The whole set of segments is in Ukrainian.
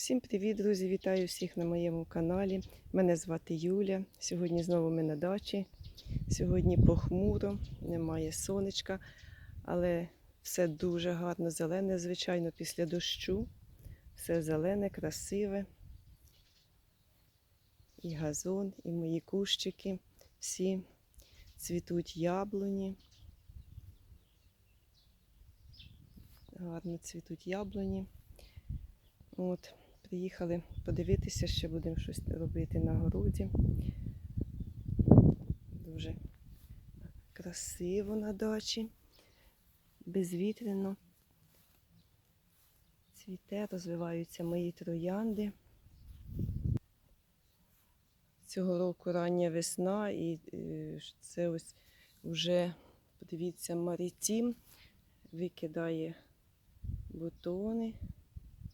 Всім привіт, друзі! Вітаю всіх на моєму каналі. Мене звати Юля. Сьогодні знову ми на дачі. Сьогодні похмуро, немає сонечка, але все дуже гарно, зелене, звичайно, після дощу. Все зелене, красиве. І газон, і мої кущики. Всі цвітуть яблуні. Гарно цвітуть яблуні. От, приїхали подивитися, ще будемо щось робити на городі. Дуже красиво на дачі, безвітряно. Цвіте, розвиваються мої троянди. Цього року рання весна, і е, це ось вже, подивіться, Марітім викидає бутони.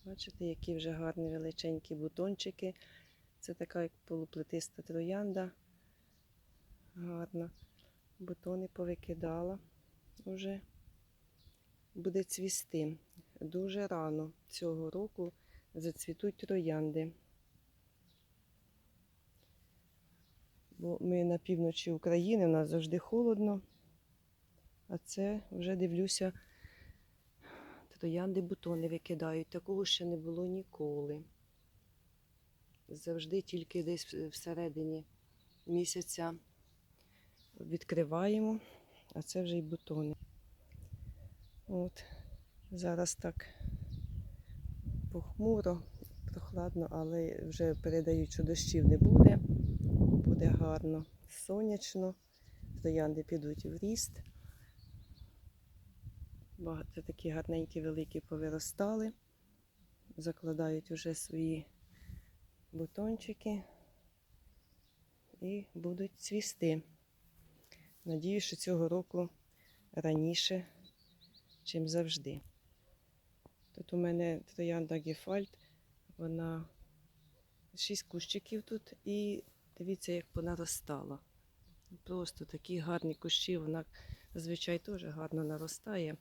Бачите, які вже гарні величенькі бутончики. Це така як полуплетиста троянда. Гарна. Бутони повикидала вже. Буде цвісти. Дуже рано цього року зацвітуть троянди. Бо ми на півночі України, у нас завжди холодно. А це вже дивлюся, троянди бутони викидають. Такого ще не було ніколи. Завжди тільки десь всередині місяця відкриваємо, а це вже й бутони. От, зараз так похмуро, прохладно, але вже передають, що дощів не буде. Буде гарно, сонячно, троянди підуть в ріст. Багато такі гарненькі, великі повиростали. Закладають вже свої бутончики і будуть цвісти. Надію, що цього року раніше, чим завжди. Тут у мене троянда Гефальт, вона шість кущиків тут і дивіться, як понаростала. Просто такі гарні кущі, вона зазвичай теж гарно наростає.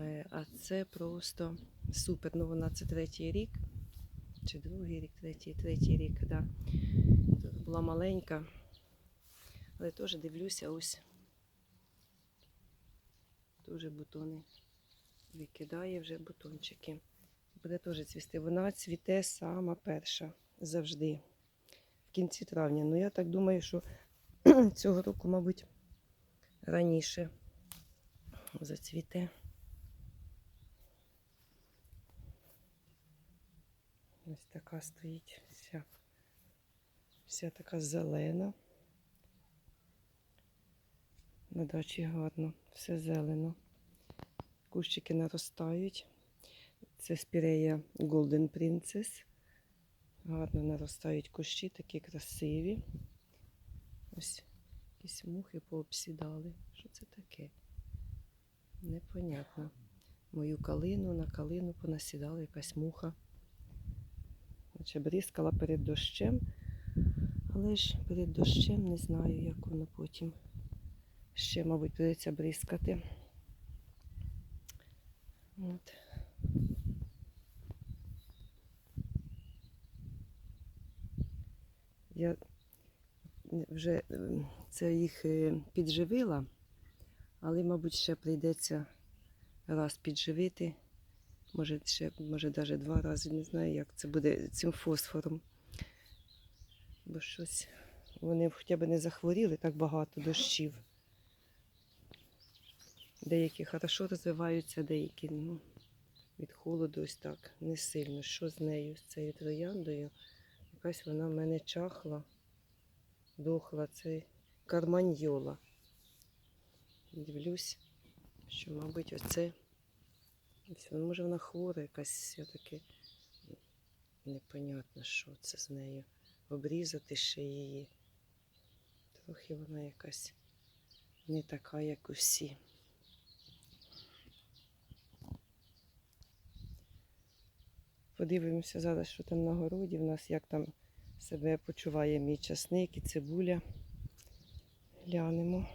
Е, А це просто супер. Ну, вона це третій рік, чи другий рік, третій, третій рік, да. Тут була маленька, але теж дивлюся, ось дуже бутони викидає вже бутончики. Буде теж цвісти. Вона цвіте сама перша завжди. В кінці травня. Ну я так думаю, що цього року, мабуть, раніше зацвіте. Ось така стоїть вся, вся така зелена. На дачі гарно, все зелено. Кущики наростають. Це спірея Golden Princess. Гарно наростають кущі, такі красиві. Ось якісь мухи пообсідали. Що це таке? Непонятно. Мою калину на калину понасідала якась муха. Наче бризкала перед дощем, але ж перед дощем не знаю, як воно потім. Ще, мабуть, придеться бризкати. От. Я вже ем, це їх е, підживила, але, мабуть, ще прийдеться раз підживити. Може, ще, може, навіть два рази, не знаю, як це буде цим фосфором. Бо щось вони хоча б не захворіли так багато дощів. Деякі хорошо розвиваються, деякі ну, від холоду ось так не сильно. Що з нею, з цією трояндою? Якась вона в мене чахла, дохла, це карманьйола. Дивлюсь, що, мабуть, оце. ну, Може вона хвора, якась все-таки непонятно, що це з нею. Обрізати ще її. Трохи вона якась не така, як усі. Подивимося зараз, що там на городі в нас, як там себе почуває мій часник і цибуля. Глянемо.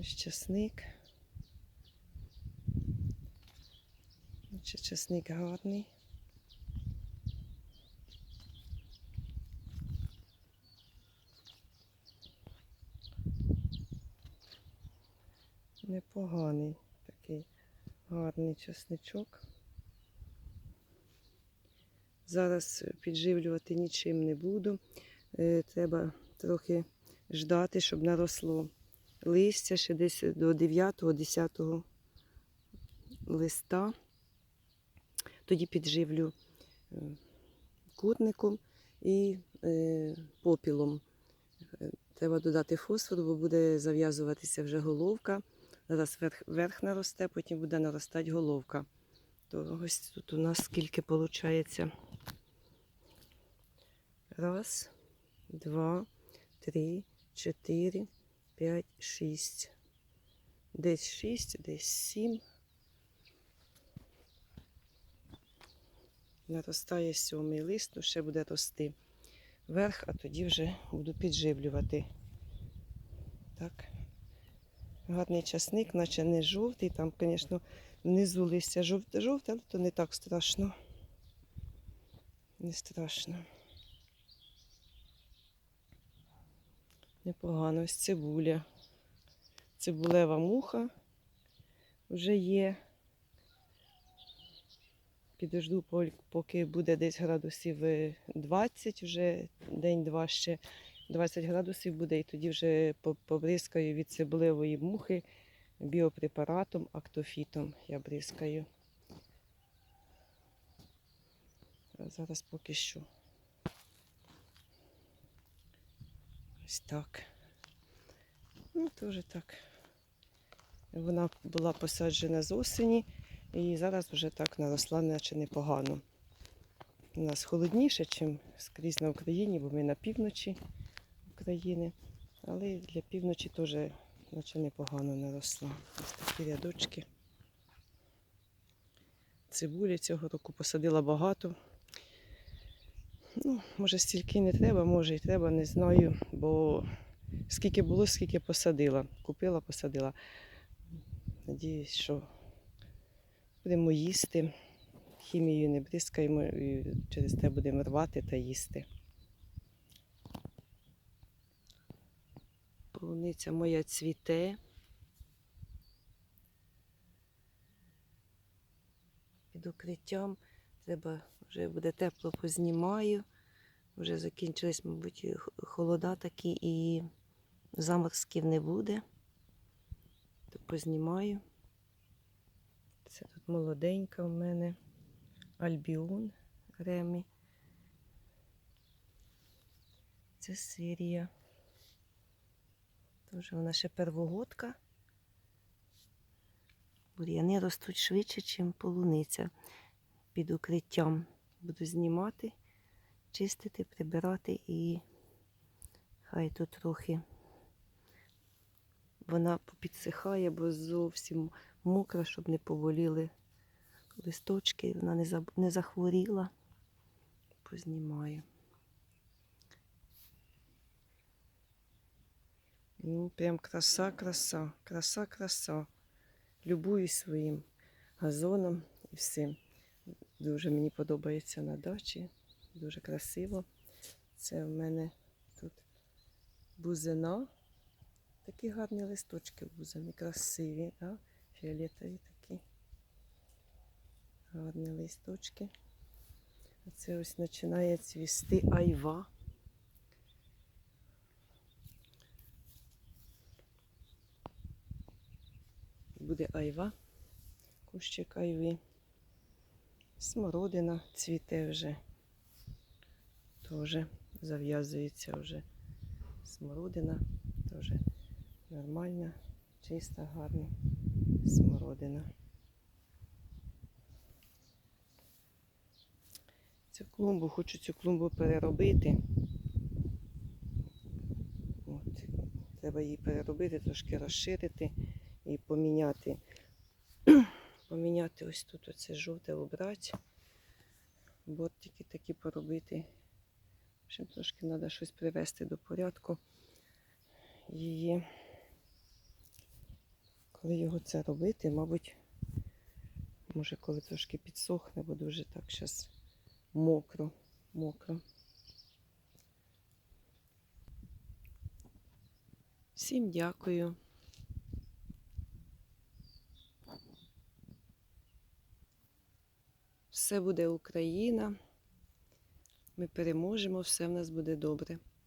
Ось часник. Часник гарний. Непоганий такий гарний часничок. Зараз підживлювати нічим не буду. Е, Треба трохи ждати, щоб наросло листя ще десь до 9-10 листа. Тоді підживлю е, кутником і е, попілом. Треба додати фосфору, бо буде зав'язуватися вже головка. Зараз верх, верх наросте, потім буде наростати головка. То ось тут у нас скільки виходить. Раз, два, три, чотири, п'ять, шість. Десь шість, десь сім. Наростає сьомий лист, ну ще буде рости вверх, а тоді вже буду підживлювати. Так. Гарний часник, наче не жовтий. Там, звісно, внизу листя жовте-жовте, але то не так страшно. Не страшно. Непогано. Ось цибуля. Цибулева муха вже є. Підожду, поки буде десь градусів е, 20, вже день-два ще 20 градусів буде, і тоді вже побризкаю від цибулевої мухи біопрепаратом, актофітом я бризкаю. А зараз поки що. Ось так. Ну, теж так. Вона була посаджена з осені. І зараз вже так наросла, наче непогано. У нас холодніше, ніж скрізь на Україні, бо ми на півночі України. Але для півночі теж наче непогано наросла. Ось такі рядочки. Цибулі цього року посадила багато. Ну, може, стільки не треба, може і треба, не знаю. Бо скільки було, скільки посадила. Купила, посадила. Надіюсь, що Будемо їсти. Хімією не бризкаємо, і через те будемо рвати та їсти. Полуниця моя цвіте. Під укриттям треба вже буде тепло познімаю. Вже закінчились, мабуть, холода такі і заморозків не буде. То познімаю. Це тут молоденька у мене Альбіон Ремі. Це Сирія. Тоже вона ще первогодка. Бур'яни ростуть швидше, ніж полуниця. Під укриттям буду знімати, чистити, прибирати і хай тут трохи вона підсихає, бо зовсім мокра, щоб не поволіли листочки, вона не, заб... не захворіла. Познімаю. Ну, прям краса, краса, краса, краса. Любуюсь своїм газоном і всім. Дуже мені подобається на дачі. Дуже красиво. Це в мене тут бузина. Такі гарні листочки бузини, красиві, да? фіолетові такі. Гарні листочки. Це ось починає цвісти айва. Буде айва, кущик айви. Смородина цвіте вже. Теж зав'язується вже смородина. Теж нормальна, чиста, гарна смородина. Цю клумбу, хочу цю клумбу переробити. От. Треба її переробити, трошки розширити і поміняти. Поміняти ось тут оце жовте обрати. Бортики такі поробити. Общем, трошки треба щось привести до порядку її. Коли його це робити, мабуть, Може, коли трошки підсохне, бо дуже так зараз мокро, мокро. Всім дякую. Все буде Україна. Ми переможемо, все в нас буде добре.